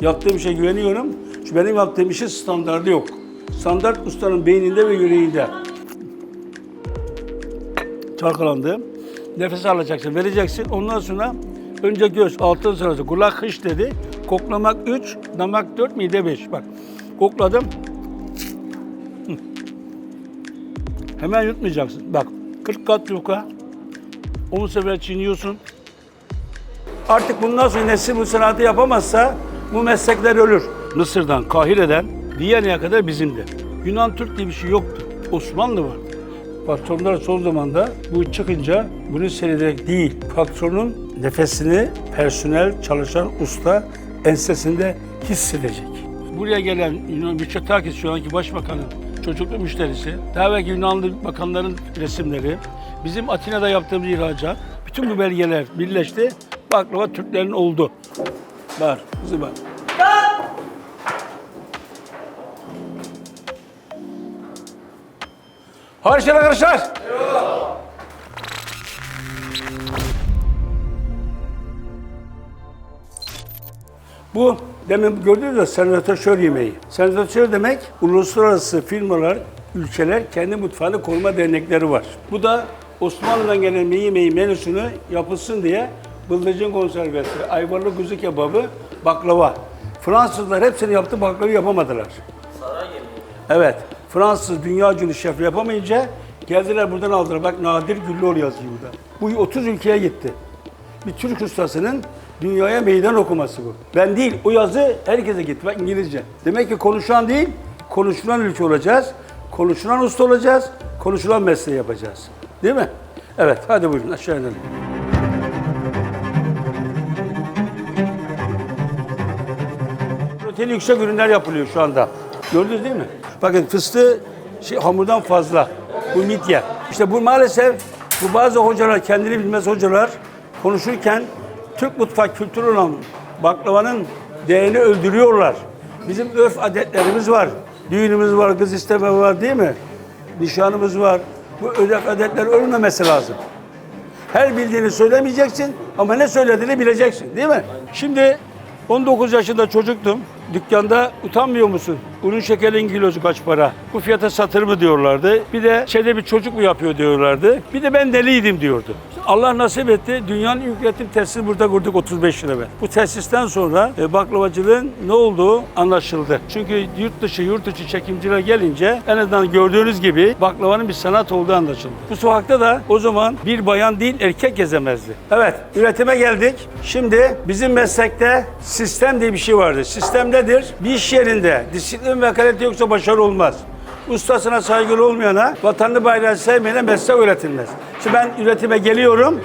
Yaptığım işe güveniyorum. Çünkü benim yaptığım işin standardı yok. Standart ustanın beyninde ve yüreğinde. Çalkalandı. Nefes alacaksın, vereceksin. Ondan sonra önce göz, altın sırası. Kulak hış dedi. Koklamak üç, damak dört, mide beş. Bak kokladım. Hemen yutmayacaksın. Bak 40 kat yuka. 10 sefer çiğniyorsun. Artık bundan sonra nesil bu sanatı yapamazsa bu meslekler ölür. Mısır'dan, Kahire'den Viyana'ya kadar bizimdi. Yunan Türk diye bir şey yoktu. Osmanlı vardı. Patronlar son zamanda bu çıkınca bunu seyrederek değil, patronun nefesini personel, çalışan usta ensesinde hissedecek. Buraya gelen Yunan Mitsotakis şu anki başbakanın çocuklu müşterisi, daha belki Yunanlı bakanların resimleri, bizim Atina'da yaptığımız ihracat, bütün bu belgeler birleşti. Baklava Türklerin oldu. Var, kızı var. Harika arkadaşlar. Bu demin gördünüz ya senatör yemeği. Senatör demek uluslararası firmalar, ülkeler kendi mutfağını koruma dernekleri var. Bu da Osmanlı'dan gelen yemeği menüsünü yapılsın diye bıldırcın konservesi, ayvalı kuzu kebabı, baklava. Fransızlar hepsini yaptı, baklava yapamadılar. Evet. Fransız dünya ünlü şef yapamayınca geldiler buradan aldılar. Bak Nadir Güllüoğlu yazıyor burada. Bu 30 ülkeye gitti. Bir Türk ustasının dünyaya meydan okuması bu. Ben değil, o yazı herkese gitti. Bak İngilizce. Demek ki konuşan değil, konuşulan ülke olacağız. Konuşulan usta olacağız. Konuşulan mesleği yapacağız. Değil mi? Evet, hadi buyurun aşağı inelim. Protein yüksek ürünler yapılıyor şu anda. Gördünüz değil mi? Bakın fıstığı şey, hamurdan fazla. Bu midye. İşte bu maalesef bu bazı hocalar, kendini bilmez hocalar konuşurken Türk mutfak kültürü olan baklavanın değerini öldürüyorlar. Bizim örf adetlerimiz var. Düğünümüz var, kız isteme var değil mi? Nişanımız var. Bu ödek adetler ölmemesi lazım. Her bildiğini söylemeyeceksin ama ne söylediğini bileceksin değil mi? Şimdi 19 yaşında çocuktum. Dükkanda utanmıyor musun? Unun şekerin kilosu kaç para? Bu fiyata satır mı diyorlardı. Bir de şeyde bir çocuk mu yapıyor diyorlardı. Bir de ben deliydim diyordu. Allah nasip etti. Dünyanın ilk üretim tesisini burada kurduk 35 yıl evvel. Bu tesisten sonra e, baklavacılığın ne olduğu anlaşıldı. Çünkü yurt dışı yurt içi çekimciler gelince en azından gördüğünüz gibi baklavanın bir sanat olduğu anlaşıldı. Bu sokakta da o zaman bir bayan değil erkek gezemezdi. Evet üretime geldik. Şimdi bizim meslekte sistem diye bir şey vardır. Sistem nedir? Bir iş yerinde disiplin ve kalite yoksa başarı olmaz. Ustasına saygılı olmayana, vatanını bayrağını sevmeyene meslek öğretilmez. Şimdi ben üretime geliyorum.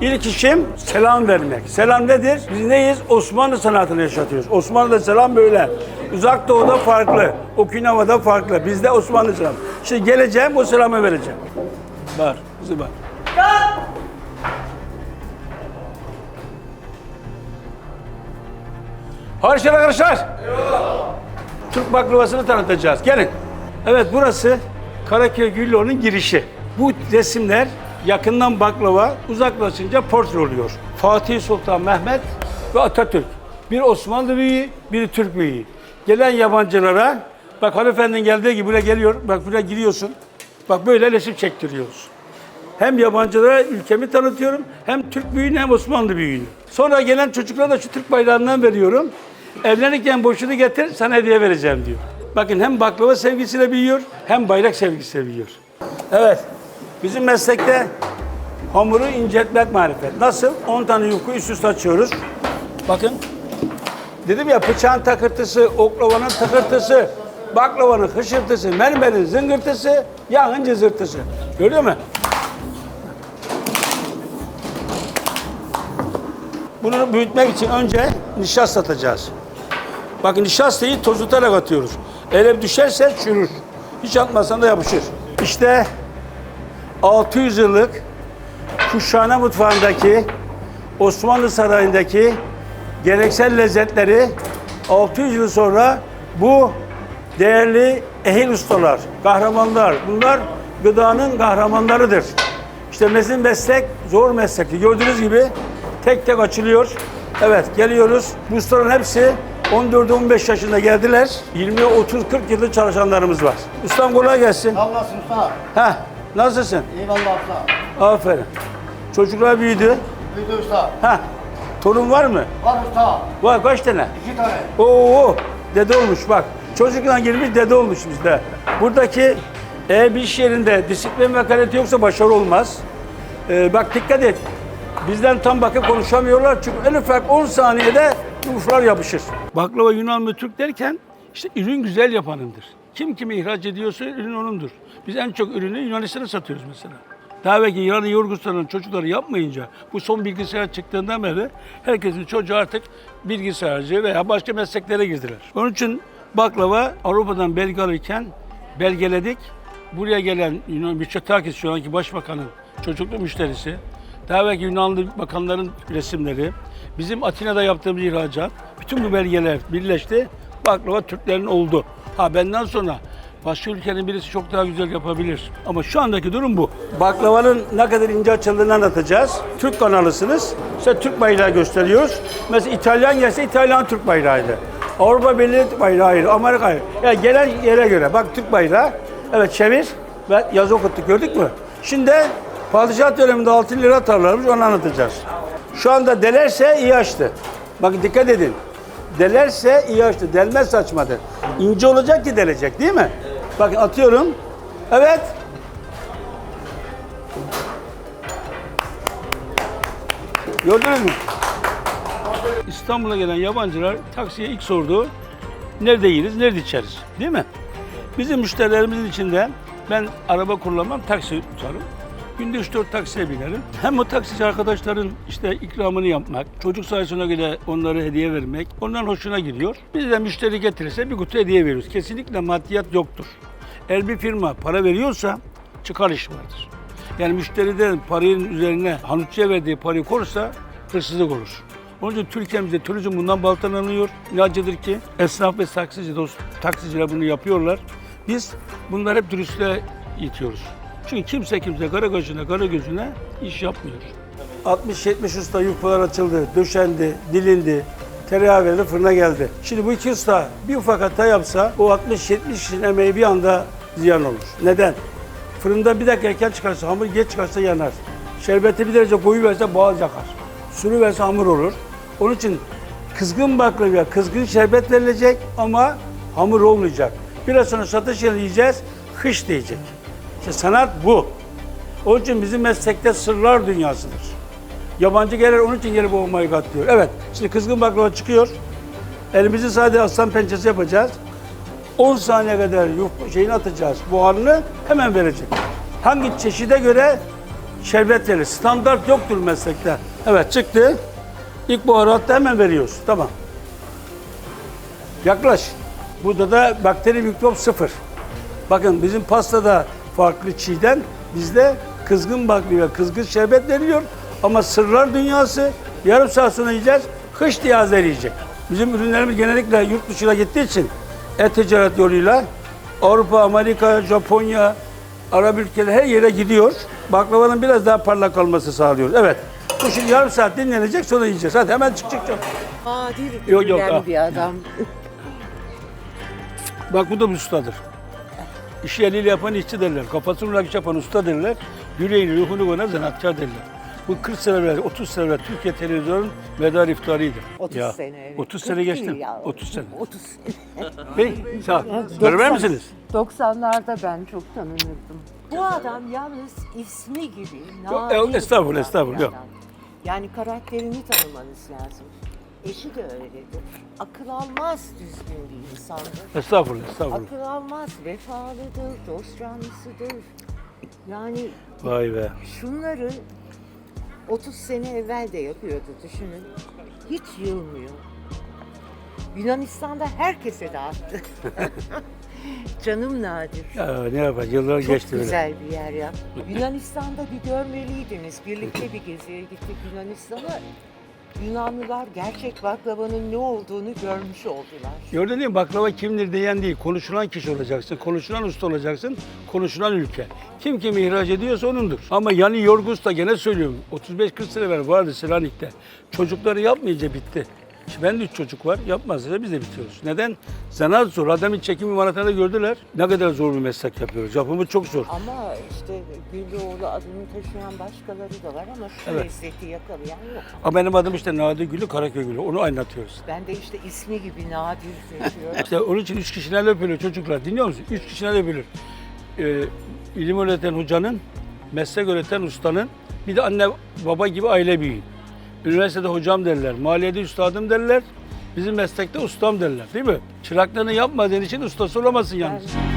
İlk işim selam vermek. Selam nedir? Biz neyiz? Osmanlı sanatını yaşatıyoruz. Osmanlı'da selam böyle. Uzak Doğu'da farklı. Okinawa'da farklı. Bizde Osmanlı selam. Şimdi geleceğim o selamı vereceğim. Var. Kızı var. Harika arkadaşlar. Türk baklavasını tanıtacağız. Gelin. Evet burası Karaköy Güllüoğlu'nun girişi. Bu resimler yakından baklava, uzaklaşınca portre oluyor. Fatih Sultan Mehmet ve Atatürk. Bir Osmanlı büyüğü, biri Türk büyüğü. Gelen yabancılara, bak hanımefendinin geldiği gibi buraya geliyor, bak buraya giriyorsun. Bak böyle resim çektiriyoruz. Hem yabancılara ülkemi tanıtıyorum, hem Türk büyüğünü hem Osmanlı büyüğünü. Sonra gelen çocuklara da şu Türk bayrağından veriyorum. Evlenirken boşunu getir, sana hediye vereceğim diyor. Bakın hem baklava sevgisiyle büyüyor, hem bayrak sevgisiyle büyüyor. Evet, bizim meslekte hamuru inceltmek marifet. Nasıl? 10 tane yufka üst üste açıyoruz. Bakın, dedim ya bıçağın takırtısı, oklavanın takırtısı, baklavanın hışırtısı, mermerin zıngırtısı, yağın cızırtısı. Görüyor musun? Bunu büyütmek için önce nişasta atacağız. Bakın nişastayı tozutarak atıyoruz. Eğer düşerse çürür. Hiç atmasan da yapışır. İşte 600 yıllık Kuşhane mutfağındaki Osmanlı Sarayı'ndaki geleneksel lezzetleri 600 yıl sonra bu değerli ehil ustalar, kahramanlar, bunlar gıdanın kahramanlarıdır. İşte bizim meslek zor meslekti. Gördüğünüz gibi tek tek açılıyor. Evet geliyoruz. Bu ustaların hepsi 14-15 yaşında geldiler. 20, 30, 40 yıldır çalışanlarımız var. Ustam kolay gelsin. Allah'sın usta. Heh, nasılsın? Eyvallah usta. Aferin. Çocuklar büyüdü. Büyüdü usta. Heh, torun var mı? Var usta. Var kaç tane? İki tane. Oo, dede olmuş bak. Çocuktan girmiş dede olmuş bizde. Buradaki eğer bir iş yerinde disiplin ve kalite yoksa başarı olmaz. Ee, bak dikkat et. Bizden tam bakıp konuşamıyorlar çünkü en ufak 10 saniyede uflar yapışır. Baklava Yunan mı Türk derken işte ürün güzel yapanındır. Kim kimi ihraç ediyorsa ürün onundur. Biz en çok ürünü Yunanistan'a satıyoruz mesela. Daha belki İran'ın Yorgustan'ın çocukları yapmayınca bu son bilgisayar çıktığından beri herkesin çocuğu artık bilgisayarcı veya başka mesleklere girdiler. Onun için baklava Avrupa'dan belge alırken belgeledik. Buraya gelen Yunan Mitsotakis şu anki başbakanın çocuklu müşterisi. Daha belki Yunanlı bakanların resimleri. Bizim Atina'da yaptığımız ihracat. Bütün bu belgeler birleşti. Baklava Türklerin oldu. Ha benden sonra Başka ülkenin birisi çok daha güzel yapabilir. Ama şu andaki durum bu. Baklavanın ne kadar ince açıldığını anlatacağız. Türk kanalısınız. İşte Türk bayrağı gösteriyoruz. Mesela İtalyan gelse İtalyan Türk bayrağıydı. Avrupa Birliği bayrağı ayrı, Amerika ayrı. Yani gelen yere göre. Bak Türk bayrağı. Evet çevir. Ve yazı okuttuk gördük mü? Şimdi padişah döneminde 6 lira atarlarmış onu anlatacağız. Şu anda delerse iyi açtı. Bakın dikkat edin. Delerse iyi açtı. Delmez açmadı. İnce olacak ki delecek değil mi? Bakın atıyorum. Evet. Gördünüz mü? İstanbul'a gelen yabancılar taksiye ilk sorduğu nerede yeriz, nerede içeriz değil mi? Bizim müşterilerimizin içinde ben araba kullanmam, taksi tutarım. Günde 3-4 taksiye binerim. Hem o taksici arkadaşların işte ikramını yapmak, çocuk sayısına göre onlara hediye vermek onların hoşuna gidiyor. Biz de müşteri getirirse bir kutu hediye veriyoruz. Kesinlikle maddiyat yoktur. Eğer bir firma para veriyorsa çıkar iş vardır. Yani müşteriden parayın üzerine hanutçuya verdiği parayı korursa hırsızlık olur. Onun için Türkiye'mizde turizm bundan baltalanıyor. İlacıdır ki esnaf ve taksici dost, taksiciler bunu yapıyorlar. Biz bunları hep dürüstlüğe itiyoruz. Çünkü kimse kimse kara gözüne kara gözüne iş yapmıyor. 60-70 usta yufkalar açıldı, döşendi, dilindi, tereyağı verildi, fırına geldi. Şimdi bu iki usta bir ufak hata yapsa o 60-70 kişinin emeği bir anda ziyan olur. Neden? Fırında bir dakika erken çıkarsa, hamur geç çıkarsa yanar. Şerbeti bir derece koyu verse boğaz yakar. Sürü verse hamur olur. Onun için kızgın baklavaya kızgın şerbet verilecek ama hamur olmayacak. Biraz sonra satış yerine yiyeceğiz, hış diyecek. İşte sanat bu. Onun için bizim meslekte sırlar dünyasıdır. Yabancı gelir onun için gelip oh my god. Evet, şimdi kızgın baklava çıkıyor. Elimizi sadece aslan pençesi yapacağız. 10 saniye kadar şeyini atacağız. Buharını hemen verecek. Hangi çeşide göre şerbet verir. Standart yoktur meslekte. Evet çıktı. İlk buharı attı hemen veriyoruz. Tamam. Yaklaş. Burada da bakteri mikrop sıfır. Bakın bizim pastada farklı çiğden bizde kızgın baklava, kızgın şerbet veriliyor. Ama sırlar dünyası yarım saat sonra yiyeceğiz. Kış diye Azeri yiyecek. Bizim ürünlerimiz genellikle yurt dışına gittiği için e-ticaret yoluyla Avrupa, Amerika, Japonya, Arap ülkeleri her yere gidiyor. Baklavanın biraz daha parlak olması sağlıyoruz. Evet. Bu şimdi yarım saat dinlenecek sonra yiyeceğiz. Hadi hemen çık çık çık. Adil Yok, yok, görülen ah. bir adam. Bak bu da bir ustadır. İşi eliyle yapan işçi derler. Kafasını bırakış yapan usta derler. Yüreğini, ruhunu koyan zanaatkar derler. Bu 40 sene evvel, 30 sene evvel Türkiye televizyonun medar iftarıydı. 30 Ya, sene evet. 30 40 sene değil geçtim. ya. 30 sene. 30 sene. Bey, sağ ol. Beraber misiniz? 90'larda ben çok tanınırdım. Bu adam yalnız ismi gibi Yok, nadir estağfurullah, olan bir estağfurullah, yok. adam. Yani karakterini tanımanız lazım. Eşi de öyledir. Akıl almaz düzgün bir insandır. Estağfurullah, estağfurullah. Akıl almaz, vefalıdır, dost canlısıdır. Yani Vay be. şunları 30 sene evvel de yapıyordu düşünün. Hiç yılmıyor. Yunanistan'da herkese dağıttı. Canım Nadir. Ya ne yapar, yıllar Çok geçti böyle. güzel bir yer ya. Yunanistan'da bir görmeliydiniz. Birlikte bir geziye gittik Yunanistan'a. Yunanlılar gerçek baklavanın ne olduğunu görmüş oldular. Gördün değil mi? Baklava kimdir diyen değil. Konuşulan kişi olacaksın. Konuşulan usta olacaksın. Konuşulan ülke. Kim kimi ihraç ediyorsa onundur. Ama yani Yorgus da gene söylüyorum. 35-40 sene evvel vardı Selanik'te. Çocukları yapmayınca bitti. Ben de üç çocuk var. Yapmazsa biz de bitiyoruz. Neden? Zanaat zor. Adamın çekim imalatında gördüler. Ne kadar zor bir meslek yapıyoruz. Yapımı çok zor. Ama işte Güllüoğlu adını taşıyan başkaları da var ama şu Evet. lezzeti yakalayan yok. Ama benim adım işte Nadir Gülü, Karaköy Gülü. Onu anlatıyoruz. Ben de işte ismi gibi nadir seçiyorum. İşte onun için üç kişilerle öpülür çocuklar. Dinliyor musun? Üç kişilerle öpülür. Ee, ilim öğreten hocanın, meslek öğreten ustanın, bir de anne baba gibi aile büyüğü. Üniversitede hocam derler, maliyede üstadım derler. Bizim meslekte ustam derler değil mi? Çıraklarını yapmadığın için ustası olamazsın yalnız. Ben